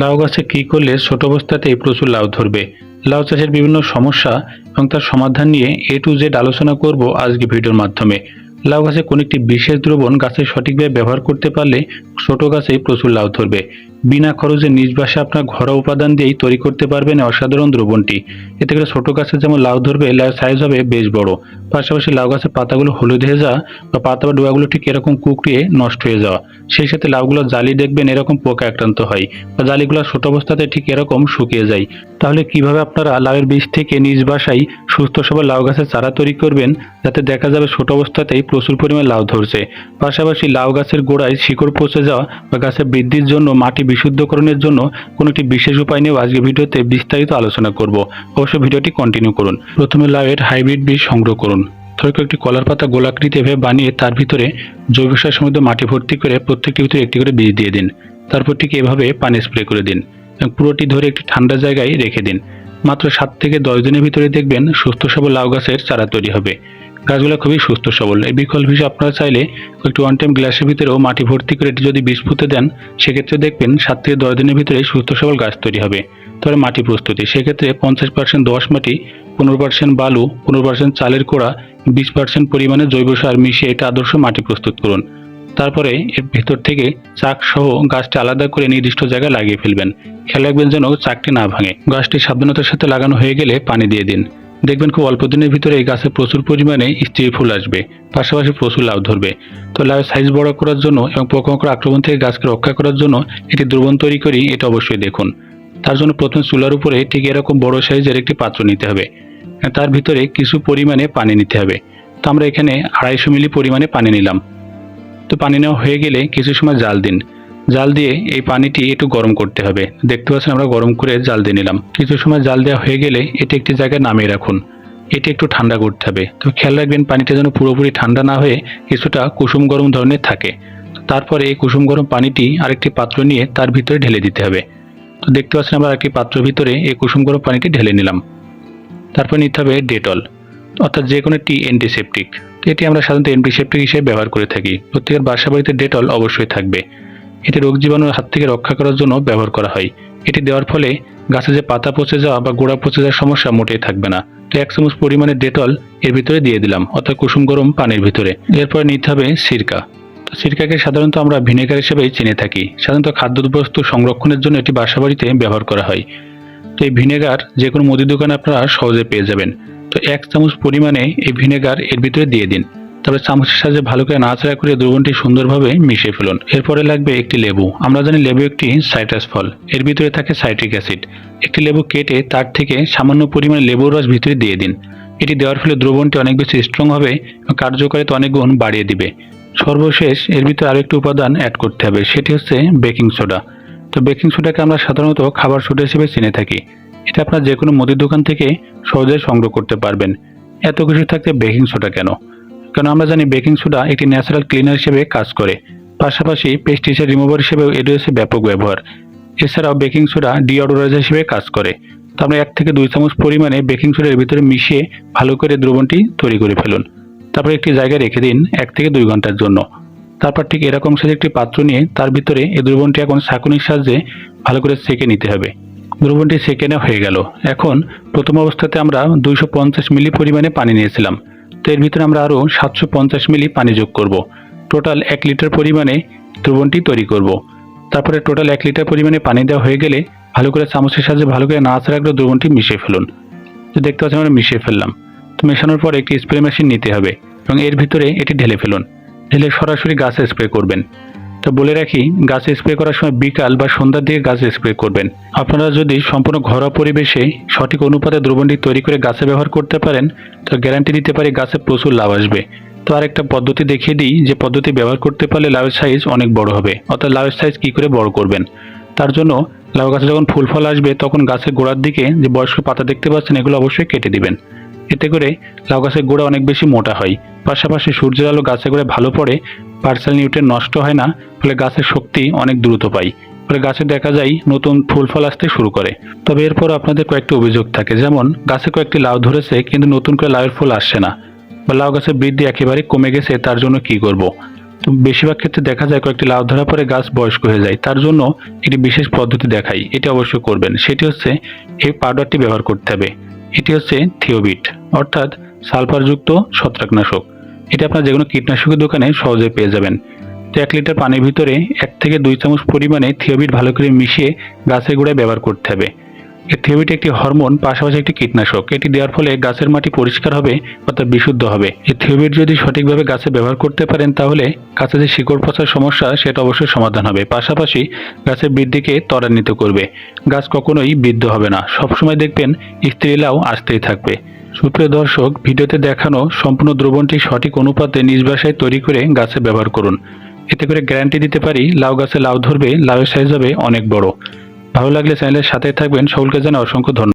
লাউ গাছে কী করলে ছোট অবস্থাতেই প্রচুর লাউ ধরবে? লাউ চাষের বিভিন্ন সমস্যা এবং তার সমাধান নিয়ে এ টু জেড আলোচনা করব আজকে ভিডিওর মাধ্যমে। লাউ গাছে কোন একটি বিশেষ দ্রবণ গাছে সঠিকভাবে ব্যবহার করতে পারলে ছোট গাছেই প্রচুর লাউ ধরবে। বিনা খরচে নিজ বাসে আপনার ঘরোয়া উপাদান দিয়েই তৈরি করতে পারবেন অসাধারণ দ্রবণটি। এতে করে ছোট গাছে যেমন লাউ ধরবে, লাউ সাইজ হবে বেশ বড়। পাশাপাশি লাউ গাছের পাতাগুলো হলুদ হয়ে যাওয়া বা পাতা বা ডোয়াগুলো ঠিক এরকম কুকড়িয়ে নষ্ট হয়ে যাওয়া। সেই সাথে লাউগুলো জালি দেখবেন এরকম পোকা আক্রান্ত হয় বা জালিগুলো ছোট অবস্থাতে ঠিক এরকম শুকিয়ে যায়। তাহলে কীভাবে আপনারা লাউয়ের বীজ থেকে নিজ বাসায় সুস্থ সবল লাউ গাছের চারা তৈরি করবেন যাতে দেখা যাবে ছোট অবস্থাতেই প্রচুর পরিমাণে লাউ ধরছে? পাশাপাশি লাউ গাছের গোড়ায় শিকড় পচে যাওয়া বা গাছের বৃদ্ধির জন্য মাটি বিশুদ্ধকরণের জন্য কোনো একটি বিশেষ উপায় নিয়েও আজকে ভিডিওতে বিস্তারিত আলোচনা করব। অবশ্য ভিডিওটি কন্টিনিউ করুন। প্রথমে লাউয়ের হাইব্রিড বীজ সংগ্রহ করুন। ধরে একটি কলার পাতা গোলাকৃতি এভাবে বানিয়ে তার ভিতরে জৈব সার সমৃদ্ধ মাটি ভর্তি করে প্রত্যেকটি ভিতরে একটি করে বীজ দিয়ে দিন। তারপর ঠিক এভাবে পানি স্প্রে করে দিন এবং পুরোটি ধরে একটি ঠান্ডা জায়গায় রেখে দিন। মাত্র সাত থেকে দশ দিনের ভিতরে দেখবেন সুস্থ সবল লাউ গাছের চারা তৈরি হবে। গাছগুলো খুবই সুস্থ, সবল। এই বিকল্প হিসেবে আপনারা চাইলে একটু ওয়ান টাইম গ্লাসের ভিতরেও মাটি ভর্তি করে এটি যদি বীজ পুঁতে দেন, সেক্ষেত্রে দেখবেন সাত থেকে দশ দিনের ভিতরে সুস্থ, সবল গাছ তৈরি হবে। তবে মাটি প্রস্তুতি। সেক্ষেত্রে পঞ্চাশ পার্সেন্ট দোআঁশ মাটি, পনেরো পার্সেন্ট বালু, পনেরো পার্সেন্ট চালের কোড়া, বিশ পার্সেন্ট পরিমাণে জৈব সার মিশিয়ে এটা আদর্শ মাটি প্রস্তুত করুন। তারপরে এর ভেতর থেকে চাক সহ গাছটি আলাদা করে নির্দিষ্ট জায়গায় লাগিয়ে ফেলবেন। খেয়াল রাখবেন যেন চাকটি না ভাঙে। গাছটি সাবধানতার সাথে লাগানো হয়ে গেলে পানি দিয়ে দিন। দেখবেন খুব অল্প দিনের ভিতরে এই গাছে প্রচুর পরিমাণে স্ত্রী ফুল আসবে, পাশাপাশি প্রচুর লাউ ধরবে। তো লাউ সাইজ বড় করার জন্য এবং পোকামাকড় আক্রমণ থেকে গাছকে রক্ষা করার জন্য একটি দ্রবণ তৈরি করি, এটা অবশ্যই দেখুন। তার জন্য প্রথমে চুলার উপরে ঠিক এরকম বড় সাইজের একটি পাত্র নিতে হবে। তার ভিতরে কিছু পরিমাণে পানি নিতে হবে। তো আমরা এখানে আড়াইশো মিলি পরিমাণে পানি নিলাম। তো পানি নেওয়া হয়ে গেলে কিছু সময় জাল দিন। জাল দিয়ে এই পানিটি একটু গরম করতে হবে। দেখতে পাচ্ছেন আমরা গরম করে জাল দিয়ে নিলাম। কিছু সময় জাল দেওয়া হয়ে গেলে এটি একটি জায়গায় নামিয়ে রাখুন। এটি একটু ঠান্ডা করতে হবে। তো খেয়াল রাখবেন পানিটা যেন পুরোপুরি ঠান্ডা না হয়ে কিছুটা কুসুম গরম ধরনের থাকে। তারপরে এই কুসুম গরম পানিটি আরেকটি পাত্র নিয়ে তার ভিতরে ঢেলে দিতে হবে। তো দেখতে পাচ্ছেন আমরা আরেকটি পাত্রের ভিতরে এই কুসুম গরম পানিটি ঢেলে নিলাম। তারপর নিতে হবে ডেটল, অর্থাৎ যে কোনো একটি অ্যান্টিসেপটিক এটি আমরা সাধারণত অ্যান্টিসেপটিক হিসেবে ব্যবহার করে থাকি। প্রত্যেকের বাসা বাড়িতে ডেটল অবশ্যই থাকবে। এটি রোগ জীবাণুর হাত থেকে রক্ষা করার জন্য ব্যবহার করা হয়। এটি দেওয়ার ফলে গাছে যে পাতা পচে যাওয়া বা গোড়া পচে যাওয়ার সমস্যা মোটেই থাকবে না। তো এক চামচ পরিমাণে ডেটল এর ভিতরে দিয়ে দিলাম, অর্থাৎ কুসুম গরম পানির ভিতরে। এরপরে নিতে হবে সিরকা। তো সিরকাকে সাধারণত আমরা ভিনেগার হিসেবেই চিনে থাকি। সাধারণত খাদ্যবস্তু সংরক্ষণের জন্য এটি বাসাবাড়িতে ব্যবহার করা হয়। তো এই ভিনেগার যে কোনো মুদি দোকানে আপনারা সহজে পেয়ে যাবেন। তো এক চামচ পরিমাণে এই ভিনেগার এর ভিতরে দিয়ে দিন। তারপরে চামচের সাহায্যে ভালো করে নাড়াচাড়া করে দ্রবণটি সুন্দরভাবে মিশিয়ে ফেলুন। এরপরে লাগবে একটি লেবু। আমরা জানি লেবু একটি সাইট্রাস ফল। এর ভিতরে থাকে সাইট্রিক অ্যাসিড। একটি লেবু কেটে তার থেকে সামান্য পরিমাণে লেবুর রস ভিতরে দিয়ে দিন। এটি দেওয়ার ফলে দ্রবণটি অনেক বেশি স্ট্রং হবে এবং কার্যকারিতা অনেক গুণ বাড়িয়ে দিবে। সর্বশেষ এর ভিতরে আরেকটি উপাদান অ্যাড করতে হবে। সেটি হচ্ছে বেকিং সোডা তো বেকিং সোডাকে আমরা সাধারণত খাবার সোডা হিসেবে চিনে থাকি। এটা আপনার যে কোনো মুদির দোকান থেকে সহজে সংগ্রহ করতে পারবেন। এত কিছু থাকতে বেকিং সোডা কেন? কারণ আমরা জানি বেকিং সোডা একটি ন্যাচারাল ক্লিনার হিসেবে কাজ করে। পাশাপাশি পেস্টিসাইড রিমুভার হিসেবেও এর রয়েছে ব্যাপক ব্যবহার। এছাড়াও বেকিং সোডা ডিঅডোরাইজার হিসেবে কাজ করে। তো আমরা এক থেকে দুই চামচ পরিমাণে বেকিং সোডা এর ভিতরে মিশিয়ে ভালো করে দ্রবণটি তৈরি করে ফেলুন। তারপর একটি জায়গায় রেখে দিন এক থেকে দুই ঘণ্টার জন্য। তারপর ঠিক এরকম সাথে একটি পাত্র নিয়ে তার ভিতরে এই দ্রবণটি এখন শাকুনির সাহায্যে ভালো করে সেঁকে নিতে হবে। দ্রবণটি সেঁকে নেওয়া হয়ে গেল। এখন প্রথম অবস্থাতে আমরা দুইশো পঞ্চাশ মিলি পরিমাণে পানি নিয়েছিলাম। তো এর ভিতরে আমরা আরও সাতশো পঞ্চাশ মিলি পানি যোগ করব। টোটাল এক লিটার পরিমাণে দ্রবণটি তৈরি করব। তারপরে টোটাল এক লিটার পরিমাণে পানি দেওয়া হয়ে গেলে ভালো করে চামচের সাহায্যে ভালো করে নাড়াচাড়া রাখলে দ্রবণটি মিশিয়ে ফেলুন। তো দেখতে পাচ্ছি আমরা মিশিয়ে ফেললাম। তো মেশানোর পর একটি স্প্রে মেশিন নিতে হবে এবং এর ভিতরে এটি ঢেলে ফেলুন। ঢেলে সরাসরি গাছে স্প্রে করবেন। তো বলে রাখি, গাছে স্প্রে করার সময় বিকাল বা সন্ধ্যার দিকে গাছে স্প্রে করবেন। আপনারা যদি সম্পূর্ণ ঘরোয়া পরিবেশে সঠিক অনুপাতে দ্রবণটি তৈরি করে গাছে ব্যবহার করতে পারেন, তো গ্যারান্টি দিতে পারি গাছে প্রচুর লাভ আসবে। তো আর একটা পদ্ধতি দেখিয়ে দিই, যে পদ্ধতি ব্যবহার করতে পারলে লাউয়ের সাইজ অনেক বড় হবে। অর্থাৎ লাউয়ের সাইজ কী করে বড় করবেন? তার জন্য লাউ গাছে যখন ফুল ফল আসবে, তখন গাছের গোড়ার দিকে যে বয়স্ক পাতা দেখতে পাচ্ছেন, এগুলো অবশ্যই কেটে দিবেন। এতে করে লাউ গাছের গোড়া অনেক বেশি মোটা হয়। পাশাপাশি সূর্যের আলো গাছের গোড়ায় ভালো পড়ে পার্সাল নিউট্রেন নষ্ট হয় না, ফলে গাছের শক্তি অনেক দ্রুত পায় ফলে গাছে দেখা যায় নতুন ফুল ফল আসতে শুরু করে। তবে এরপর আপনাদের কয়েকটি অভিযোগ থাকে, যেমন, গাছে কয়েকটি লাউ ধরেছে, কিন্তু নতুন করে লাউয়ের ফুল আসছে না, বা লাউ গাছের বৃদ্ধি একেবারে কমে গেছে, তার জন্য কি করব? তো বেশিরভাগ ক্ষেত্রে দেখা যায় কয়েকটি লাউ ধরার পরে গাছ বয়স্ক হয়ে যায়, তার জন্য একটি বিশেষ পদ্ধতি দেখাই, এটি অবশ্যই করবেন। সেটি হচ্ছে, এই পাউডারটি ব্যবহার করতে হবে। এটি হচ্ছে থিওবিট অর্থাৎ সালফারযুক্ত ছত্রাকনাশক। এটি আপনার যে কোনো কীটনাশকের দোকানে সহজে পেয়ে যাবেন। তো এক লিটার পানির ভিতরে এক থেকে দুই চামচ পরিমাণে থিওবিট ভালো করে মিশিয়ে গাছের গোড়ায় ব্যবহার করতে হবে। এই থিওবিট একটি হরমোন, পাশাপাশি একটি কীটনাশক। এটি দেওয়ার ফলে গাছের মাটি পরিষ্কার হবে অর্থাৎ বিশুদ্ধ হবে। এই থিওবিট যদি সঠিকভাবে গাছে ব্যবহার করতে পারেন তাহলে গাছের যে শিকড় পচার সমস্যা, সেটা অবশ্যই সমাধান হবে। পাশাপাশি গাছের বৃদ্ধিকে ত্বরান্বিত করবে। গাছ কখনোই বৃদ্ধ হবে না। সবসময় দেখবেন স্ত্রীলাও আসতেই থাকবে। সুপ্রিয় দর্শক, ভিডিওতে দেখানো সম্পূর্ণ দ্রবণটি সঠিক অনুপাতে নিজ বাসায় তৈরি করে গাছে ব্যবহার করুন। এতে করে গ্যারান্টি দিতে পারি, লাউ গাছে লাউ ধরবে, লাউয়ের সাইজ হবে অনেক বড়। ভালো লাগলে চ্যানেলের সাথে থাকবেন। সকলকে জানা অসংখ্য ধন্যবাদ।